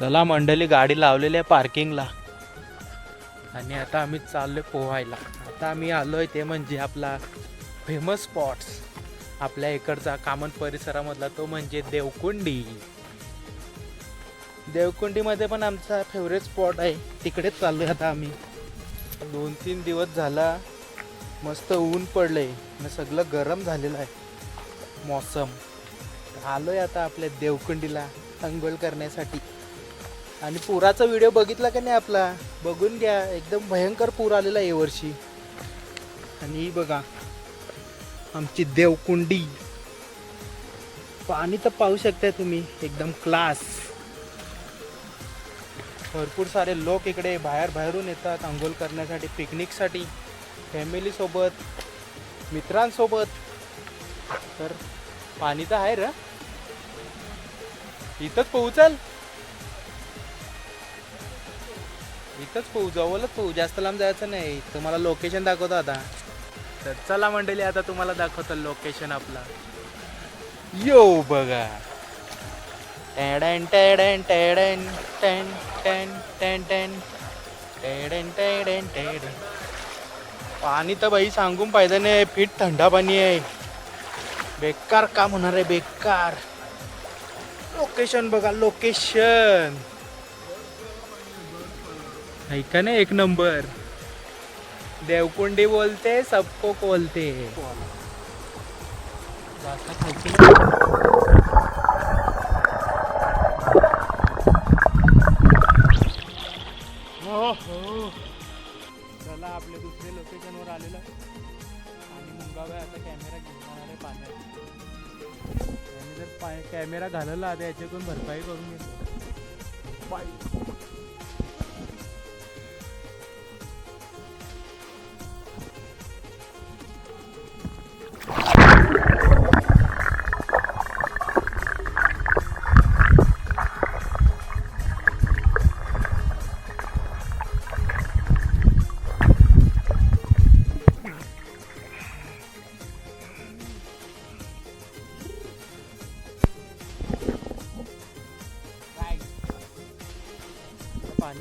चला मंडळी गाडी लावलेली आहे पार्किंगला आणि आता आम्ही चाललोय पोहायला. आता आम्ही आलोय ते म्हणजे आपला फेमस स्पॉट्स आपल्या इकडचा कामन परिसरामधला तो म्हणजे देवकुंडी. देवकुंडीमध्ये पण आमचा फेवरेट स्पॉट आहे. तिकडेच चाललो आता आम्ही. दोन तीन दिवस झाला मस्त ऊन पडलंय आणि सगळं गरम झालेलं आहे. मौसम. आलोय आता आपल्या देवकुंडीला अंघोळ करण्यासाठी. आणि पुराचा व्हिडिओ बघितला का नाही आपला? बघून घ्या. एकदम भयंकर पूर आलेला आहे वर्षी आणि ही बघा आमची देवकुंडी. पाणी तर पाहू शकता तुम्ही एकदम क्लास भरपूर सारे लोक इकडे बाहेर बाहेरून येतात आंघोळ करण्यासाठी पिकनिकसाठी फॅमिलीसोबत मित्रांसोबत. तर पाणी तर आहे र. इथंच पोहोचाल. इथंच पोहू जवळच पोहू जास्त लांब जायचं नाही. तुम्हाला लोकेशन दाखवतो आता. तर चला मंडळी आता तुम्हाला दाखवतो लोकेशन आपला. यो बघा. टॅडन टॅडन टॅडन टेन टेन टेन टेन. टॅडन टॅडन टॅडन. पाणी तर बाई सांगून पाहिजे नाही. फिट थंडा पाणी आहे. बेकार काम होणार आहे बेकार. लोकेशन बघा लोकेशन ऐका ना एक नंबर. देवकुंडी बोलते सबको बोलते जास्त हो हो. चला आपल्या दुसऱ्या लोकेशनवर आलेलं आणि मुंगाबाई आता कॅमेरा घेऊन जाणार आहे पाण्यात. त्याने जर पाय कॅमेरा घालवला आता याच्याकडून भरपाई करून घेतो बाय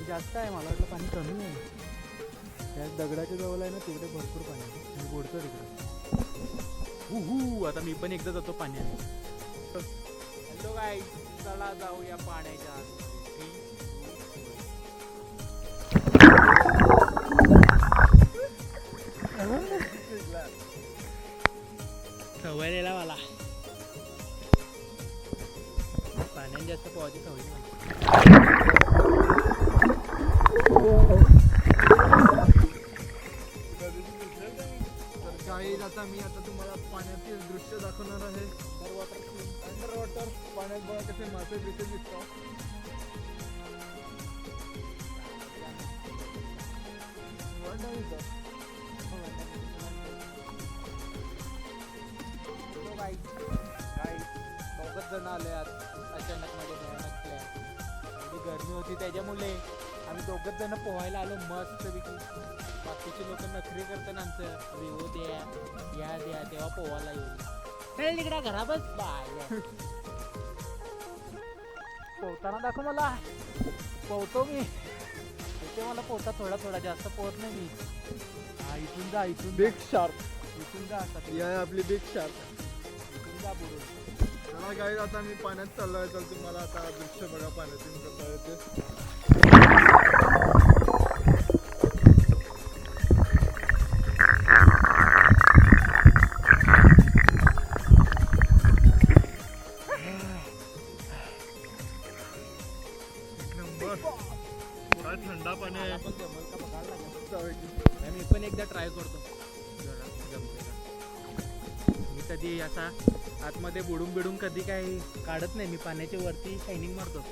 जास्त आहे मला वाटलं पाणी कमी आहे. त्या दगडाच्या जवळ आहे ना तिकडे भरपूर पाणी आहे. मी बोलतो तिकडे. हू हू आता मी पण एकदा जातो पाण्यात. हॅलो गाय चला जाऊया पाण्याच्या आत. सवय मला. पाण्यात जास्त पोहायची सवय वंडा दोघच जण आले आज अचानक मध्ये भयानक प्लॅन एवढी होती त्याच्यामुळे आम्ही दोघंच जण पोहायला आलो मस्त पैकी बाकीचे लोक नखरी करतात आमचं रिओ द्या या द्या तेव्हा पोहायला येऊ चल तिकडे घरा बस बाय पोहताना दाखव मला पोहतो मी येते मला पोहता थोडा थोडा जास्त पोहत नाही मी हा इथून जा इथून जा. बिग शार्क इथून जा आता ही आहे आपली बिग शार्क इथून जा बुडून चला काही आता मी पाण्यात चाललोय. तर तुम्हाला आता दृश्य बघा पाण्यातून कसं आहे ते. थंडा पाणी आहे. मी पण एकदा ट्राय करतो. मी कधी असा आतमध्ये बुडून बिडून कधी काही काढत नाही. मी पाण्याच्या वरती शायनिंग मारतो.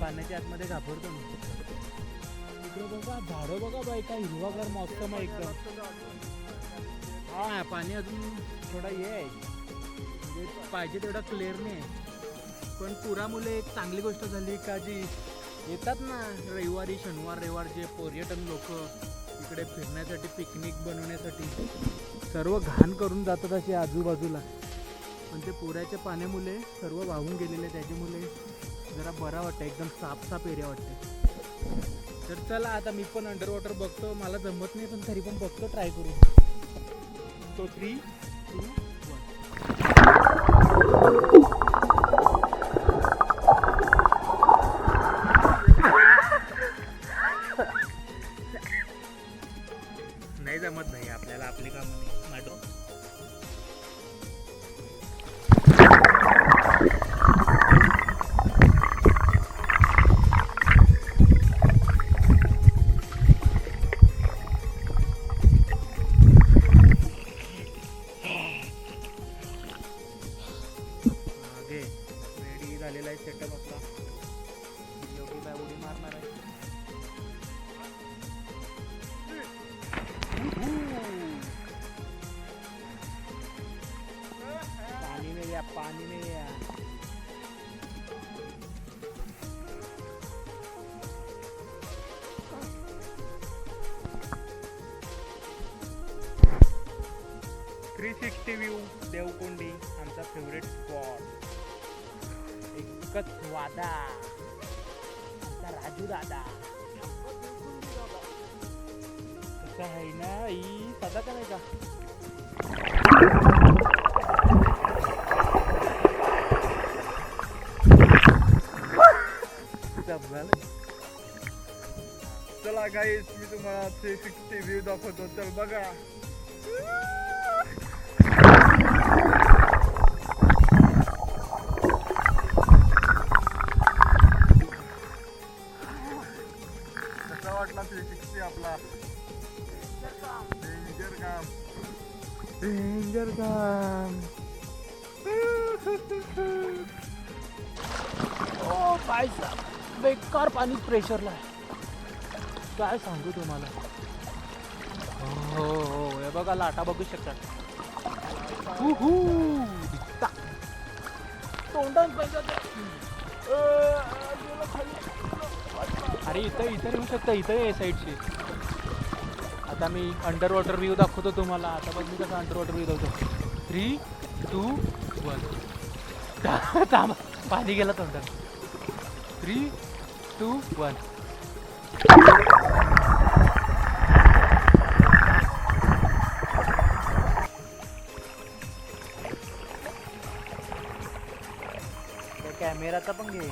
पाण्याच्या आतमध्ये घाबरतो मी. इकडे बघा झाडं बघा बाई काय हिरवागार मौसम आहे एकदम. हा पाणी अजून थोडा हे आहे. म्हणजे पाहिजे तेवढा क्लिअर नाही आहे. पण पुरामुळे एक चांगली गोष्ट झाली का जी येतात ना रविवारी शनिवार रविवार जे पर्यटन लोक इकडे फिरण्यासाठी पिकनिक बनवण्यासाठी सर्व घाण करून जातात असे आजूबाजूला. पण ते पोऱ्याच्या पाण्यामुळे सर्व वाहून गेलेले त्याच्यामुळे जरा बरा वाटतं एकदम साफ साफ एरिया वाटते तर चला आता मी पण अंडर वॉटर बघतो. मला जमत नाही पण तरी पण बघतो ट्राय करू तो थ्री टू वन झालेला आहे सेटअप आपला योगी बाय उडी मारणार आहे. पाणी में या पाणी में या थ्री सिक्स्टी व्ह्यू देवकोंडी आमचा फेवरेट स्पॉट एकच वादा आमचा राजू दादा कसं आहे ना ही सदा का नाही का जमलं चला गाईस मी तुम्हाला थ्री सिक्स्टी व्ह्यू दाखवतो तर बघा डेंजर काम ओ काय बेकार पाणी प्रेशरला आहे काय सांगू तुम्हाला हो हो हे बघा लाटा बघू शकतात तोंडात पाहिजे अरे इथं इथं येऊ शकतं इथं आहे साईडची आता मी अंडर वॉटर व्ह्यू दाखवतो तुम्हाला. आता बघ मी कसं अंडर वॉटर व्ह्यू दाखवतो थ्री टू वन थांबा. पाणी गेलं तोंडात. थ्री टू वन कॅमेराचा पण घे.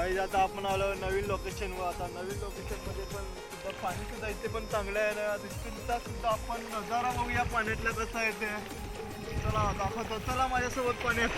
गाईज काही आता आपण आलो नवीन लोकेशनवर आता नवीन लोकेशनमध्ये पण सुद्धा पाणी सुद्धा इथे पण चांगलं आहे ना. तिथूनचा सुद्धा आपण नजारा बघूया. पाण्यातला कसा येते चला दाखवतो चला माझ्यासोबत पाण्यात